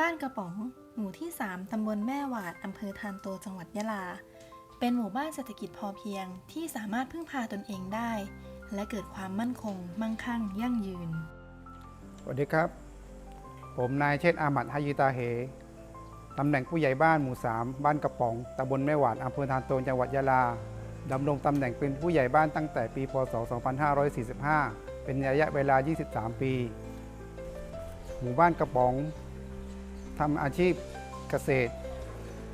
บ้านกระป๋อง หมู่ที่ 3 ตำบลแม่หวาด อำเภอทานโต จังหวัดยะลา เป็นหมู่บ้านเศรษฐกิจพอเพียงที่สามารถพึ่งพาตนเองได้ และเกิดความมั่นคง มั่งคั่ง ยั่งยืน สวัสดีครับ ผมนายเชษฐ์อามัดฮายิตาเหตำแหน่งผู้ใหญ่บ้านหมู่ 3 บ้านกระป๋อง ตำบลแม่หวาด อำเภอทานโต จังหวัดยะลา ดำรงตำแหน่งเป็นผู้ใหญ่บ้านตั้งแต่ปี พศ 2545 เป็นระยะเวลา 23 ปี หมู่บ้านกระป๋อง ทำอาชีพเกษตร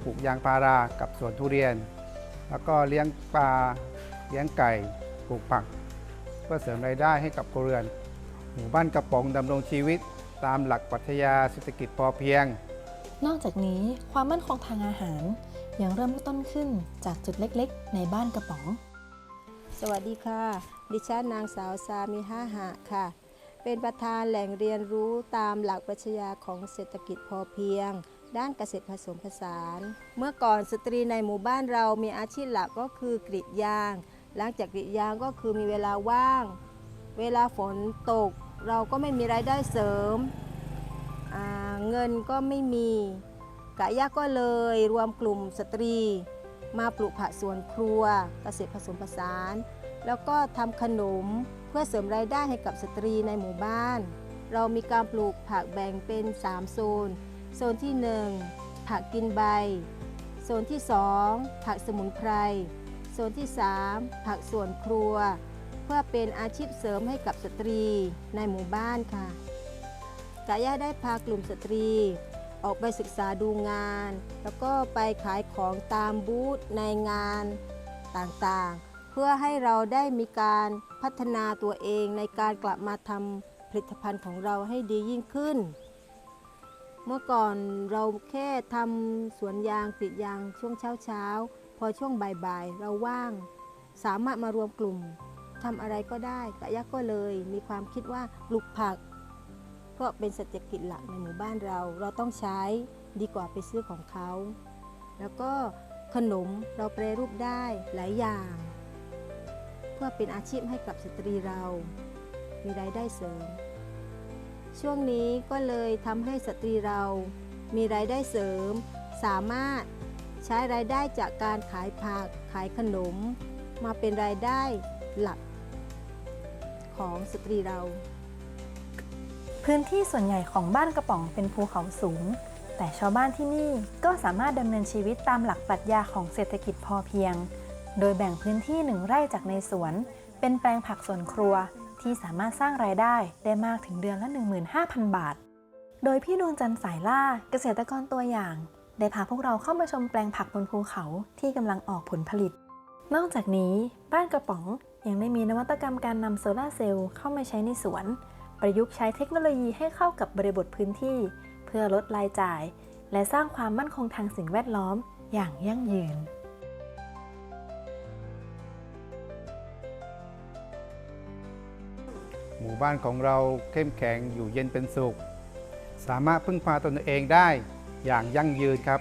ปลูกยางพารากับสวนทุเรียน แล้วก็เลี้ยงปลาเลี้ยงไก่ปลูกผัก เพื่อเสริมรายได้ให้กับครัวเรือน หมู่บ้านกระป๋องดำรงชีวิต ตามหลักปรัชญาเศรษฐกิจพอเพียง นอกจากนี้ความมั่นคงทางอาหารยังเริ่มต้นขึ้นจากจุดเล็กๆ ในบ้านกระป๋อง สวัสดีค่ะ ดิฉันนางสาวซามีห้าหะค่ะ เป็นประธานแหล่งเรียนรู้ตามหลักปรัชญาของเศรษฐกิจพอเพียง ด้านเกษตรผสมผสาน เมื่อก่อนสตรีในหมู่บ้านเรามีอาชีพหลักก็คือกรีดยาง หลังจากกรีดยางก็คือมีเวลาว่าง เวลาฝนตก เราก็ไม่มีรายได้เสริม เงินก็ไม่มีกะยะก็เลยรวมกลุ่มสตรี มาปลูกผักสวนครัวเกษตรผสมผสาน แล้วก็ทำขนมเพื่อเสริมรายได้ให้กับสตรีในหมู่บ้าน เรามีการปลูกผักแบ่งเป็น 3 โซน โซนที่ 1 ผักกินใบ โซนที่ 2 ผักสมุนไพร โซนที่ 3 ผักสวนครัว เพื่อเป็นอาชีพเสริมให้กับสตรีในหมู่บ้านค่ะกายาได้พากลุ่มสตรีออกไปศึกษาดูงาน แล้วก็ไปขายของตามบูธในงานต่างๆ พื่อให้เราได้มีการพัฒนาตัวเองในการกลับมาทำผลิตภัณฑ์ของเราให้ดียิ่งขึ้น เมื่อก่อนเราแค่ทำสวนยางกรีดยางช่วงเช้าๆพอช่วงบ่ายๆ เราว่าง สามารถมารวมกลุ่มทำอะไรก็ได้กะยักก็เลยมีความคิดว่าปลูกผัก เพราะเป็นเศรษฐกิจหลักในหมู่บ้านเรา เราต้องใช้ดีกว่าไปซื้อของเขา แล้วก็ขนมเราแปรรูปได้หลายอย่าง พื่อเป็นอาชีพให้กับสตรีเรา มีรายได้เสริม ช่วงนี้ก็เลยทำให้สตรีเรามีรายได้เสริม สามารถใช้รายได้จากการขายผักขายขนม มาเป็นรายได้หลักของสตรีเรา พื้นที่ส่วนใหญ่ของบ้านกระป๋องเป็นภูเขาสูง แต่ชาวบ้านที่นี่ก็สามารถดำเนินชีวิตตามหลักปรัชญาของเศรษฐกิจพอเพียง โดยแบ่งพื้นที่หนึ่งไร่จากในสวน เป็นแปลงผักสวนครัวที่สามารถสร้างรายได้ได้มากถึงเดือนละ 15,000 บาท โดยพี่ดวงจันทร์สายล่าเกษตรกรตัวอย่าง ได้พาพวกเราเข้ามาชมแปลงผักบนภูเขาที่กำลังออกผลผลิต นอกจากนี้บ้านกระป๋องยังได้มีนวัตกรรมการนำโซลาร์เซลล์เข้ามาใช้ในสวน ประยุกต์ใช้เทคโนโลยีให้เข้ากับบริบทพื้นที่ เพื่อลดรายจ่าย และสร้างความมั่นคงทางสิ่งแวดล้อมอย่างยั่งยืน มู่บ้านของเราเข้มแข็งอยู่เย็นเป็นสุข สามารถพึ่งพาตนเองได้อย่างยั่งยืนครับ